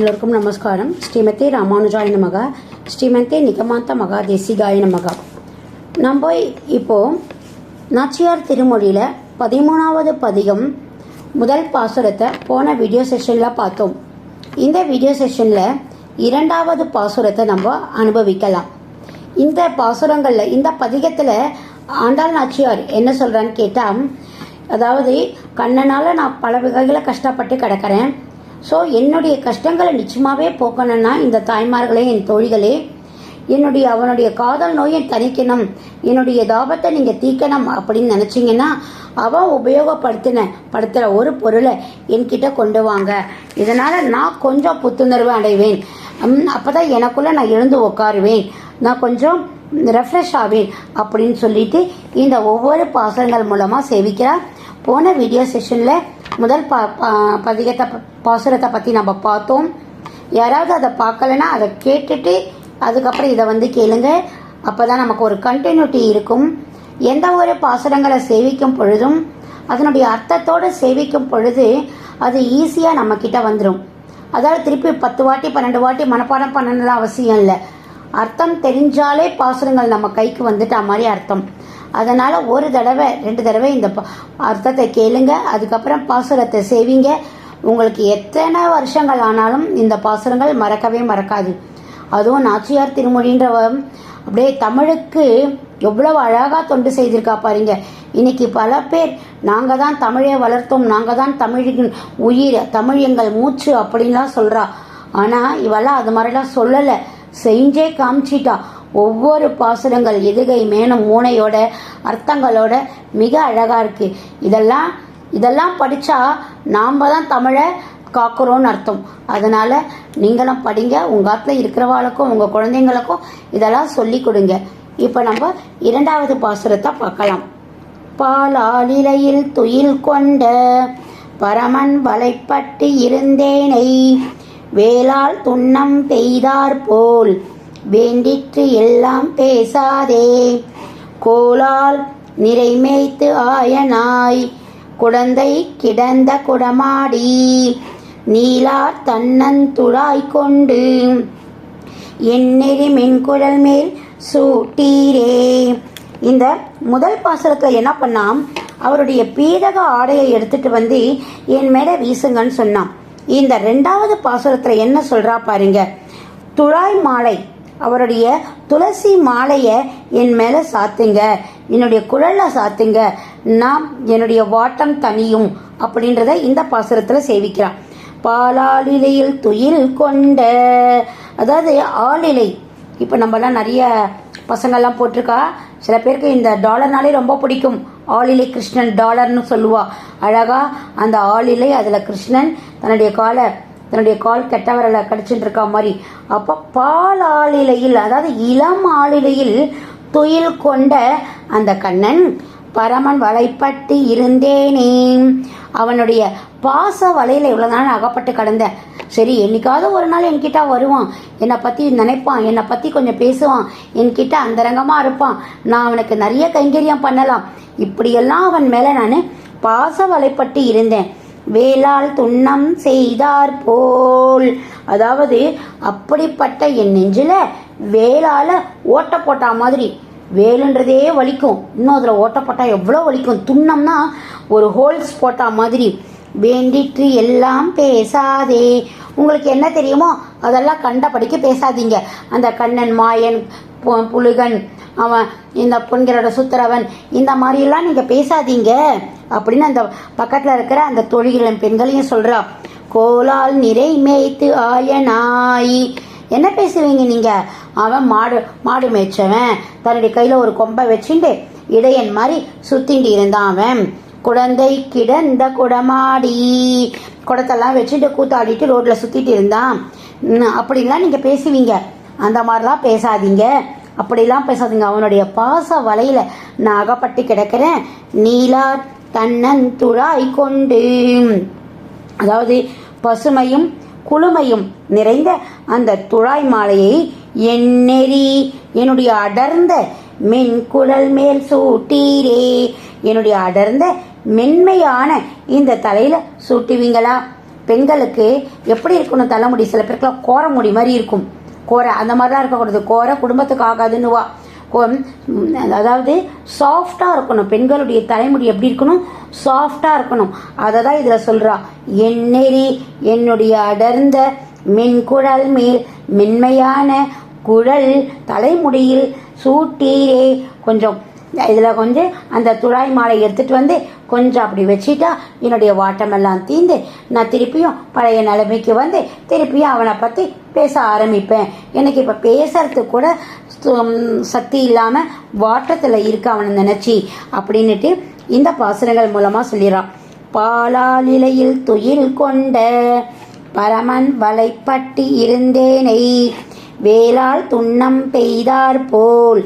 எல்லோருக்கும் நமஸ்காரம். ஸ்ரீமதி ராமானுஜாய நமக. ஸ்ரீமதி நிகமாந்த மகா தேசிகாய நமக. நம்ம இப்போ நாச்சியார் திருமொழியில் பதிமூணாவது பதிகம் முதல் பாசுரத்தை போன வீடியோ செஷனில் பார்த்தோம். இந்த வீடியோ செஷனில் இரண்டாவது பாசுரத்தை நம்ம அனுபவிக்கலாம். இந்த பாசுரங்களில் இந்த பதிகத்தில் ஆண்டாள் நாச்சியார் என்ன சொல்கிறான்னு கேட்டால் அதாவது கண்ணனால் நான் பல வகையில் கஷ்டப்பட்டு கிடக்கிறேன். ஸோ என்னுடைய கஷ்டங்களை நிச்சயமாகவே போக்கணும்னா இந்த தாய்மார்களே என் தோழிகளே என்னுடைய அவனுடைய காதல் நோயை தணிக்கணும் என்னுடைய தாபத்தை நீங்கள் தீக்கணும் அப்படின்னு நினச்சிங்கன்னா அவன் உபயோகப்படுத்தின படுத்துகிற ஒரு பொருளை என்கிட்ட கொண்டு வாங்க. இதனால் நான் கொஞ்சம் புத்துணர்வு அடைவேன். அப்போ தான் எனக்குள்ளே நான் எழுந்து உட்காருவேன் நான் கொஞ்சம் ரெஃப்ரெஷ் ஆவேன் அப்படின்னு சொல்லிட்டு இந்த ஒவ்வொரு பாசங்கள் மூலமாக சேவிக்கிறார் போன வீடியோ செஷனில் முதல் பா பதிகத்தை பாசுரத்தை பற்றி நம்ம பார்த்தோம். யாராவது அதை பார்க்கலன்னா அதை கேட்டுட்டு அதுக்கப்புறம் இதை வந்து கேளுங்க. அப்போ தான் நமக்கு ஒரு கண்டினியூட்டி இருக்கும். எந்த ஒரு பாசுரங்களை சேவிக்கும் பொழுதும் அதனுடைய அர்த்தத்தோடு சேவிக்கும் பொழுது அது ஈஸியாக நம்மக்கிட்ட வந்துடும் அதாவது திருப்பி பத்து வாட்டி பன்னெண்டு வாட்டி மனப்பாடம் பண்ணணும்லாம் அவசியம் இல்லை. அர்த்தம் தெரிஞ்சாலே பாசுரங்கள் நம்ம கைக்கு வந்துட்டா மாதிரி அர்த்தம். அதனால் ஒரு தடவை ரெண்டு தடவை இந்த அர்த்தத்தை கேளுங்க. அதுக்கப்புறம் பாசுரத்தை சேவிங்க. உங்களுக்கு எத்தனை வருஷங்கள் ஆனாலும் இந்த பாசுரங்கள் மறக்கவே மறக்காது. அதுவும் நாச்சியார் திருமொழின்றவ அப்படியே தமிழுக்கு எவ்வளவு அழகாக தொண்டு செய்திருக்கா பாருங்க. இன்னைக்கு பல பேர் நாங்கள் தான் தமிழை வளர்த்தோம் நாங்கள் தான் தமிழின் உயிர் தமிழ் எங்கள் மூச்சு அப்படின்லாம் சொல்கிறா ஆனால் இவெல்லாம் அது மாதிரிலாம் சொல்லலை. செஞ்சே காமிச்சிட்டா. ஒவ்வொரு பாசுரங்கள் எதுகை மேனும் மூனையோட அர்த்தங்களோட மிக அழகாக இருக்குது இதெல்லாம் இதெல்லாம் படித்தா நாம் தான் தமிழை காக்குறோன்னு அர்த்தம். அதனால் நீங்களும் படிங்க உங்கள் ஆத்துல இருக்கிறவாளுக்கும் உங்கள் குழந்தைங்களுக்கும் இதெல்லாம் சொல்லி கொடுங்க. இப்போ நம்ம இரண்டாவது பாசுரத்தை பார்க்கலாம். பாலாலிலையில் துயில் கொண்ட பரமன் வலைப்பட்டு இருந்தேனை வேளால் துன்னம் பெய்தார் போல் வேண்டிற்று எல்லாம் பேசாதே. கோலால் நிறைமேய்த்து ஆயனாய். குடந்தை கிடந்த குடமாடி. நீலார் தன்னந்துழாய் கொண்டு. எண்ணெறி மென்குழல் மேல் சூட்டீரே. இந்த முதல் பாசனத்தில் என்ன பண்ணாம்? அவருடைய பீதக ஆடையை எடுத்துட்டு வந்து என் மேலே வீசுங்கன்னு சொன்னான் இந்த ரெண்டாவது பாசுரத்தில் என்ன சொல்றா பாருங்க. துழாய் மாலை அவருடைய துளசி மாலையை என் மேலே சாத்துங்க. என்னுடைய குழல்ல சாத்துங்க. நான் என்னுடைய வாட்டம் தனியும் அப்படின்றத இந்த பாசுரத்தில் சேவிக்கிறான். பாலாலிலையில் துயில் கொண்ட அதாவது ஆளிலை. இப்போ நம்மலாம் நிறைய பசங்கள்லாம் போட்டிருக்கா. சில பேருக்கு இந்த டாலர்னாலே ரொம்ப பிடிக்கும். ஆளிலை கிருஷ்ணன் டாலர்னு சொல்லுவா. அழகா அந்த ஆளிலை அதில் கிருஷ்ணன் தன்னுடைய காலை தன்னுடைய கால் கெட்ட விரலை கடிச்சுட்டு இருக்கா மாதிரி. அப்போ பால் ஆளிலையில் அதாவது இளம் ஆளிலையில் துயில் கொண்ட அந்த கண்ணன் பரமன் வலைப்பட்டு இருந்தேனே. அவனுடைய பாச வலையில் இவ்வளோ நாள் அகப்பட்டு கடந்தேன். சரி என்னைக்காவது ஒரு நாள் என்கிட்ட வருவான். என்னை பற்றி நினைப்பான். என்னை பற்றி கொஞ்சம் பேசுவான். என்கிட்ட அந்தரங்கமாக இருப்பான். நான் அவனுக்கு நிறைய கைங்கரியம் பண்ணலாம். இப்படியெல்லாம் அவன் மேலே நான் பாச வலைப்பட்டு இருந்தேன். வேளால் துண்ணம் செய்தார் போல். அதாவது அப்படிப்பட்ட என் நெஞ்சில வேளால ஓட்ட போட்டா மாதிரி. வேலுன்றதே வலிக்கும். இன்னும் அதில் ஓட்ட எவ்வளோ வலிக்கும். துண்ணம்னா ஒரு ஹோல்ஸ் போட்டா மாதிரி. வேண்டிட்டு எல்லாம் பேசாதே. உங்களுக்கு என்ன தெரியுமோ? அதெல்லாம் கண்டபடிக்கு பேசாதீங்க. அந்த கண்ணன் மாயன் புலுகன் அவன் இந்த பொன்கிறோட சுத்துறவன் இந்த மாதிரிலாம் நீங்கள் பேசாதீங்க அப்படின்னு அந்த பக்கத்தில் இருக்கிற அந்த தொழில்களின் பெண்களையும் சொல்கிறா கோலால் நிறை மேய்த்து ஆயனாயி என்ன பேசுவீங்க நீங்கள் அவன் மாடு மாடு மேய்ச்சவன். தன்னுடைய கையில் ஒரு கொம்பை வச்சுட்டு இடையன் மாதிரி சுத்திட்டு இருந்தான் அவன். குழந்தை கிடந்த குடமாடி. குடத்தெல்லாம் வச்சுட்டு கூத்தாடிட்டு ரோட்டில் சுற்றிட்டு இருந்தான். அப்படின்லாம் நீங்கள் பேசுவீங்க. அந்த மாதிரிலாம் பேசாதீங்க. அப்படிலாம் பேசாதீங்க. அவனுடைய பாச வலையில நான் அகப்பட்டு கிடக்கிறேன். நீலா தன்னன் துழாய் கொண்டு. அதாவது பசுமையும் குளுமையும் நிறைந்த அந்த துழாய் மாலையை எண்ணெறி என்னுடைய அடர்ந்த மென்குழல் மேல் சூட்டீரே. என்னுடைய அடர்ந்த மென்மையான இந்த தலையில சூட்டுவீங்களா? பெண்களுக்கு எப்படி இருக்கணும் தலைமுடி சில பேருக்குலாம் கோர முடி மாதிரி இருக்கும். கோரை அந்த மாதிரிலாம் இருக்கக்கூடாது கோரை குடும்பத்துக்கு ஆகாதுன்னு வா அதாவது சாஃப்டாக இருக்கணும். பெண்களுடைய தலைமுடி எப்படி இருக்கணும்? சாஃப்டாக இருக்கணும். அதை தான் இதில் சொல்கிறா எண்ணெறி என்னுடைய அடர்ந்த மென்குழல் மேல் மென்மையான குழல் தலைமுடியில் சூட்டீரே. கொஞ்சம் இதில் கொஞ்சம் அந்த துழாய் மாலை எடுத்துகிட்டு வந்து கொஞ்சம் அப்படி வச்சுட்டா என்னுடைய வாட்டமெல்லாம் தீந்து நான் திருப்பியும் பழைய நிலைமைக்கு வந்து திருப்பியும் அவனை பற்றி பேச ஆரம்பிப்பேன். எனக்கு இப்போ பேசுறதுக்கு கூட சு- சக்தி இல்லாமல் வாட்டத்தில் இருக்க அவனை நினச்சி அப்படின்னுட்டு இந்த பாசனங்கள் மூலமாக சொல்லிடுறான் பாலாலிலையில் துயில் கொண்ட பரமன் வலைப்பட்டி இருந்தேனை வேளால் துண்ணம் பெய்தார் போல்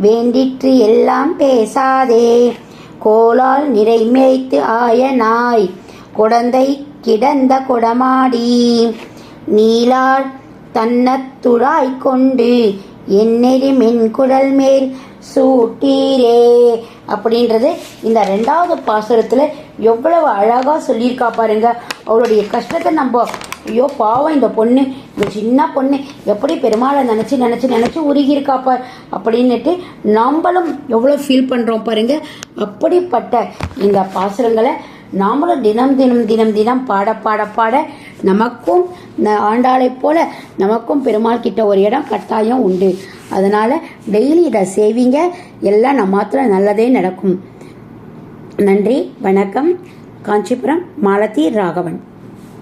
வேண்டிற்று எல்லாம் பேசாதே. கோலால் நிறைமேய்த்து ஆய நாய் குடந்தை கிடந்த குடமாடி. நீலார் தன்னத்துழாய் கொண்டு எண்ணெறி மென்குடல் மேல் சூட்டீரே அப்படின்றது இந்த ரெண்டாவது பாசுரத்தில் எவ்வளவு அழகாக சொல்லியிருக்கா பாருங்க. அவளுடைய கஷ்டத்தை நம்ம ஐயோ பாவம் இந்த பொண்ணு இந்த சின்ன பொண்ணு எப்படி பெருமாளை நினச்சி நினச்சி நினச்சி உருகியிருக்கா பார் அப்படின்னுட்டு நம்மளும் எவ்வளோ ஃபீல் பண்ணுறோம் பாருங்க. அப்படிப்பட்ட இந்த பாசுரங்களை நாமளும் தினம் தினம் தினம் தினம் பாட பாட பாட நமக்கும் ந- ஆண்டாளைப் போல நமக்கும் பெருமாள் கிட்ட ஒரு இடம் கட்டாயம் உண்டு. அதனால டெய்லி இதை செய்வீங்க. எல்லாம் நம்ம மாத்திரம் நல்லதே நடக்கும். நன்றி வணக்கம். காஞ்சிபுரம் மாலதி ராகவன்.